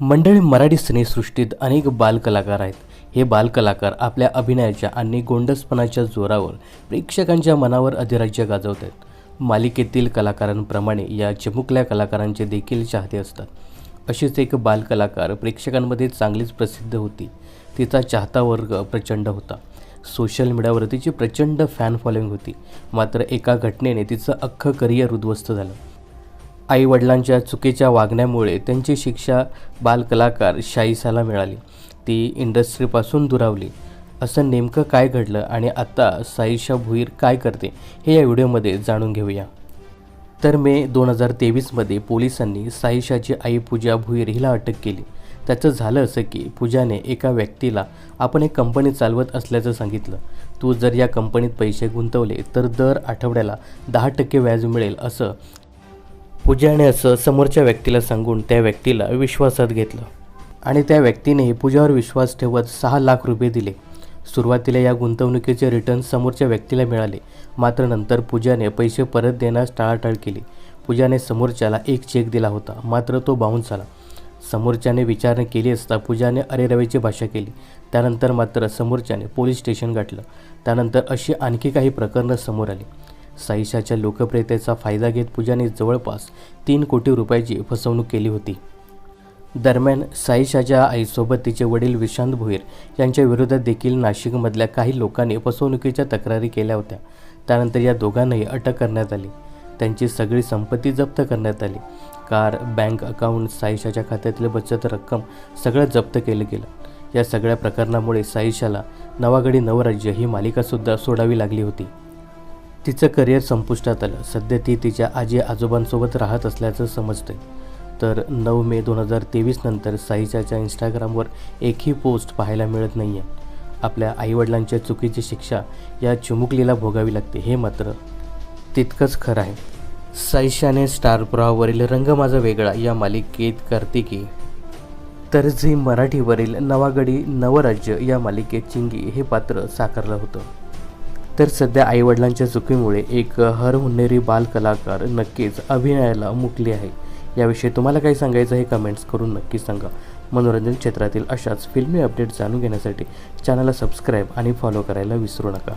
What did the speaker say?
मंडळी मराठी सिनेसृष्टीत अनेक बालकलाकार आहेत. हे बालकलाकार आपल्या अभिनयाच्या आणि गोंडसपणाच्या जोरावर प्रेक्षकांच्या मनावर अधिराज्य गाजवत आहेत. मालिकेतील कलाकारांप्रमाणे या चिमुकल्या कलाकारांचे देखील चाहते असतात. अशीच एक बालकलाकार प्रेक्षकांमध्ये चांगलीच प्रसिद्ध होती. तिचा चाहता वर्ग प्रचंड होता. सोशल मीडियावर तिची प्रचंड फॅन फॉलोईंग होती. मात्र एका घटनेने तिचं अख्खं करिअर उद्ध्वस्त झालं. आईवडिलांच्या चुकीच्या वागण्यामुळे त्यांची शिक्षा बालकलाकार शाईसाला मिळाली. ती इंडस्ट्रीपासून दुरावली. असं नेमकं काय घडलं आणि आता साईशा भुईर काय करते हे या व्हिडिओमध्ये जाणून घेऊया. तर मे दोन हजार तेवीसमध्ये पोलिसांनी साईशाची आई पूजा भुईर हिला अटक केली. त्याचं झालं असं की पूजाने एका व्यक्तीला आपण एक कंपनी चालवत असल्याचं सांगितलं. तू जर या कंपनीत पैसे गुंतवले तर दर आठवड्याला दहा टक्के व्याज मिळेल असं पूजाने असं समोरच्या व्यक्तीला सांगून त्या व्यक्तीला विश्वासात घेतलं. आणि त्या व्यक्तीने पूजावर विश्वास ठेवत सहा लाख रुपये दिले. सुरुवातीला या गुंतवणुकीचे रिटर्न समोरच्या व्यक्तीला मिळाले. मात्र नंतर पूजाने पैसे परत देण्यास टाळाटाळ केली. पूजाने समोरच्याला एक चेक दिला होता. मात्र तो बाउन्स झाला. समोरच्याने विचारणा केली असता पूजाने अरेरवेची भाषा केली. त्यानंतर मात्र समोरच्याने पोलीस स्टेशन गाठलं. त्यानंतर अशी आणखी काही प्रकरणं समोर आली. साईशाच्या लोकप्रियतेचा फायदा घेत पूजाने जवळपास तीन कोटी रुपयाची फसवणूक केली होती. दरम्यान साईशाच्या आईसोबत तिचे वडील विशांत भोईर यांच्या विरोधात देखील नाशिकमधल्या काही लोकांनी फसवणुकीच्या तक्रारी केल्या होत्या. त्यानंतर या दोघांनाही अटक करण्यात आली. त्यांची सगळी संपत्ती जप्त करण्यात आली. कार बँक अकाउंट साईशाच्या खात्यातली बचत रक्कम सगळं जप्त केलं गेलं. या सगळ्या प्रकरणामुळे साईशाला नवागडी नवराज्य ही मालिकासुद्धा सोडावी लागली होती. तिचं करिअर संपुष्टात आलं. सध्या ती तिच्या आजी आजोबांसोबत राहत असल्याचं समजतंय. तर नऊ मे दोन हजार तेवीस नंतर साईच्याच्या इंस्टाग्रामवर एकही पोस्ट पाहायला मिळत नाही आहे आपल्या आईवडिलांच्या चुकीची शिक्षा या चिमुकलीला भोगावी लागते हे मात्र तितकंच खरं आहे. साईशाने स्टार प्रवाहावरील रंग माझा वेगळा या मालिकेत कार्तिकी तर झी मराठीवरील नवागडी नवराज्य या मालिकेत चिंगी हे पात्र साकारलं होतं. तर सध्या आईवडिलांच्या चुकीमुळे एक हरहुन्नेरी बालकलाकार नक्कीच अभिनयाला मुकली आहे. याविषयी तुम्हाला काय सांगायचं हे कमेंट्स करून नक्की सांगा. मनोरंजन क्षेत्रातील अशाच फिल्मी अपडेट जाणून घेण्यासाठी चॅनलला सबस्क्राईब आणि फॉलो करायला विसरू नका.